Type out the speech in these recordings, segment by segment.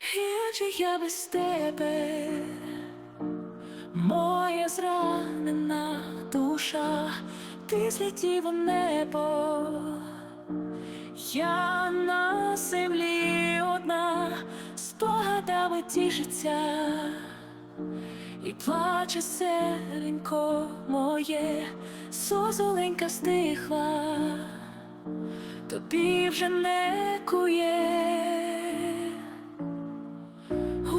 Як я без тебе, моя зранена душа, ти злетів у небо, я на землі одна, спогадами тішиться, і плаче серенько моє, созоленька стихла, тобі вже не кує.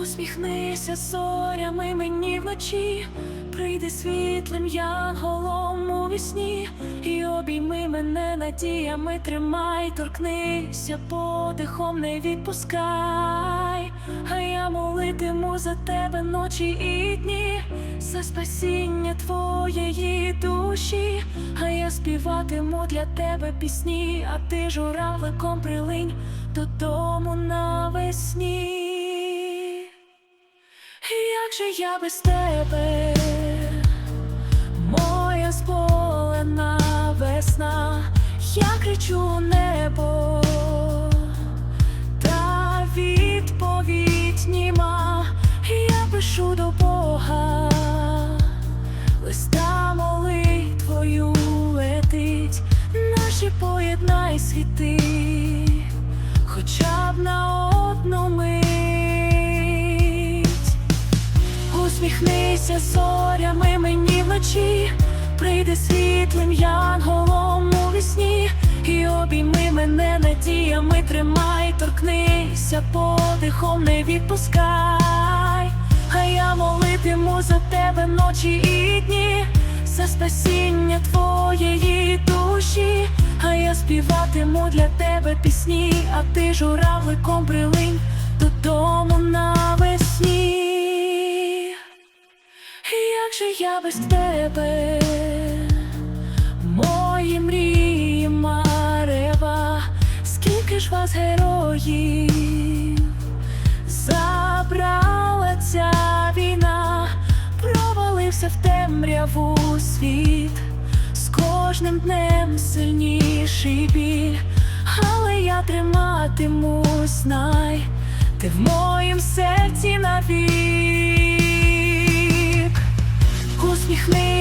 Усміхнися зорями мені вночі, прийди світлим янголом у вісні, і обійми мене надіями, тримай, торкнися подихом, не відпускай, а я молитиму за тебе ночі і дні, за спасіння твоєї душі, а я співатиму для тебе пісні, а ти журавликом прилинь додому навесні. Як же я без тебе, моя зболена весна, я кричу небо, та відповідь німа, я пишу до Бога, листа молитвою летить, наші поєднай світи, хоча б на одну мить. Усміхнися зорями мені вночі, прийди світлим янголом у вісні, і обійми мене надіями, тримай, торкнися подихом, не відпускай, а я молитиму за тебе ночі і дні, за спасіння твоєї душі, а я співатиму для тебе пісні, а ти журавликом прилинь додому навесні. Я без тебе, мої мрії марева, скільки ж вас героїв? Забрала ця війна, провалився в темряву світ, з кожним днем сильніший біль, але я триматимусь, знай, ти в моїм серці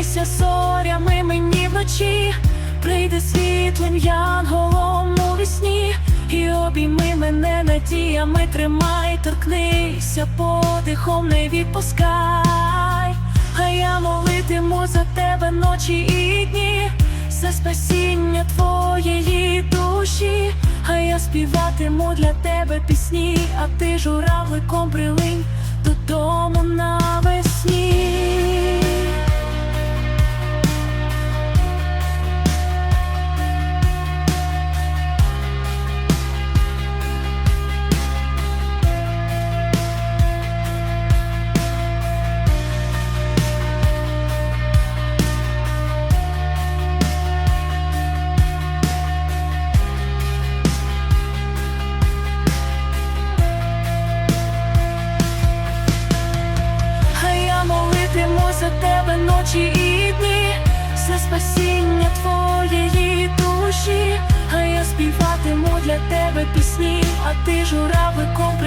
Усміхнися зорями мені вночі, прийди світлим янголом у вісні, і обійми мене надіями, тримай, торкнися подихом, не відпускай, а я молитиму за тебе ночі і дні, за спасіння твоєї душі, а я співатиму для тебе пісні, а ти журавликом прилинь додому навесні. За тебе ночі і дні, за спасіння твоєї душі, а я співатиму для тебе пісні, а ти журавликом